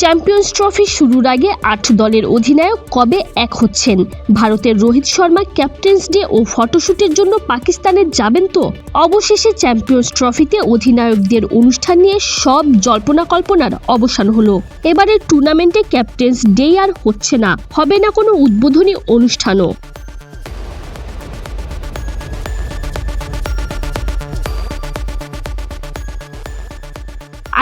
Champions trophy শুরুর আগে আট দলের অধিনায়ক কবে এক হচ্ছেন? ভারতের রোহিত শর্মা ক্যাপ্টেন্স ডে ও ফটোশুটের জন্য পাকিস্তানে যাবেন তো? অবশেষে চ্যাম্পিয়ন্স ট্রফিতে অধিনায়কদের অনুষ্ঠান নিয়ে সব জল্পনা কল্পনার অবসান হলো। এবারের টুর্নামেন্টে ক্যাপ্টেন্স ডে আর হচ্ছে না। হবে না কোনো উদ্বোধনী অনুষ্ঠানও।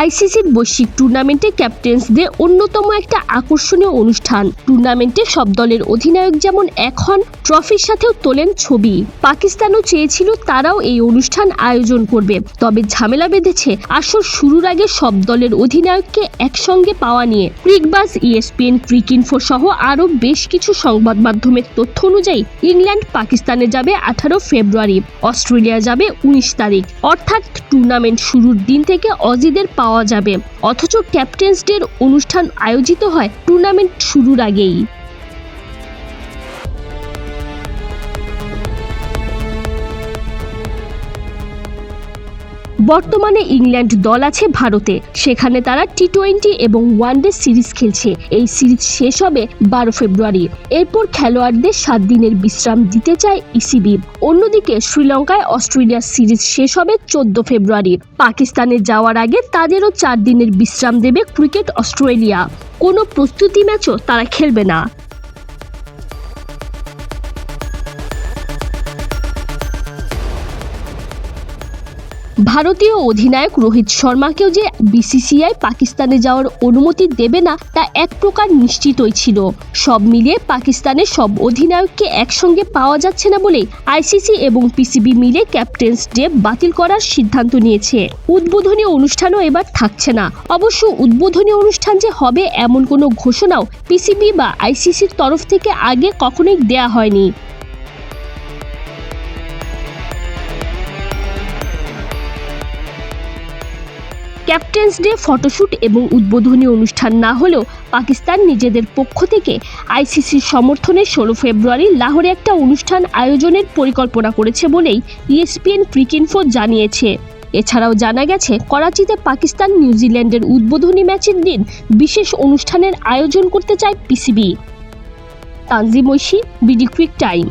আইসিসির বৈশ্বিক টুর্নামেন্টে ক্যাপ্টেন্সদের অন্যতম একটা আকর্ষণীয় অনুষ্ঠান। টুর্নামেন্টে সব দলের অধিনায়ক যেমন এক হন, ট্রফির সাথেও তোলেন ছবি। পাকিস্তানও চেয়েছিল তারাও এই অনুষ্ঠান আয়োজন করবে। তবে ঝামেলা বেঁধেছে আসর শুরুর আগে সব দলের অধিনায়ককে একসঙ্গে পাওয়া নিয়ে। ক্রিকবাস ইএসপিএন, ক্রিকইনফো সহ আরও বেশ কিছু সংবাদ মাধ্যমের তথ্য অনুযায়ী ইংল্যান্ড পাকিস্তানে যাবে আঠারো ফেব্রুয়ারি, অস্ট্রেলিয়া যাবে উনিশ তারিখ। অর্থাৎ টুর্নামেন্ট শুরুর দিন থেকে অজিদের পাওয়া যাবে। অথচ ক্যাপ্টেন্স ডের অনুষ্ঠান আয়োজিত হয় টুর্নামেন্ট শুরুর আগেই। বর্তমানে ইংল্যান্ড দল আছে ভারতে। সেখানে তারা টি টোয়েন্টি এবং ওয়ানডে সিরিজ খেলছে। এই সিরিজ শেষ হবে বারো ফেব্রুয়ারি। এরপর খেলোয়াড়দের সাত দিনের বিশ্রাম দিতে চায় ইসিবি। অন্যদিকে শ্রীলঙ্কায় অস্ট্রেলিয়ার সিরিজ শেষ হবে চোদ্দ ফেব্রুয়ারি। পাকিস্তানে যাওয়ার আগে তাদেরও চার দিনের বিশ্রাম দেবে ক্রিকেট অস্ট্রেলিয়া। কোনো প্রস্তুতি ম্যাচও তারা খেলবে না। ভারতীয় অধিনায়ক রোহিত শর্মাকেও যে বিসিসিআই পাকিস্তানে যাওয়ার অনুমতি দেবে না, তা এক প্রকার নিশ্চিতই ছিল। সব মিলিয়ে পাকিস্তানের সব অধিনায়ককে একসঙ্গে পাওয়া যাচ্ছে না বলেই আইসিসি এবং পিসিবি মিলে ক্যাপ্টেন্স ডে বাতিল করার সিদ্ধান্ত নিয়েছে। উদ্বোধনী অনুষ্ঠানও এবার থাকছে না। অবশ্য উদ্বোধনী অনুষ্ঠান যে হবে এমন কোনো ঘোষণাও পিসিবি বা আইসিসির তরফ থেকে আগে কখনোই দেয়া হয়নি। ক্যাপ্টেন্স ডে ফটোশ্যুট এবং উদ্বোধনী অনুষ্ঠান না হলেও পাকিস্তান নিজেদের পক্ষ থেকে আইসিসির সমর্থনে ষোলো ফেব্রুয়ারি লাহোরে একটা অনুষ্ঠান আয়োজনের পরিকল্পনা করেছে বলেই ইএসপিএন ক্রিকইনফো জানিয়েছে। এছাড়াও জানা গেছে, করাচিতে পাকিস্তান নিউজিল্যান্ডের উদ্বোধনী ম্যাচের দিন বিশেষ অনুষ্ঠানের আয়োজন করতে চায় PCB. Tanzim Oishi, BD quick time.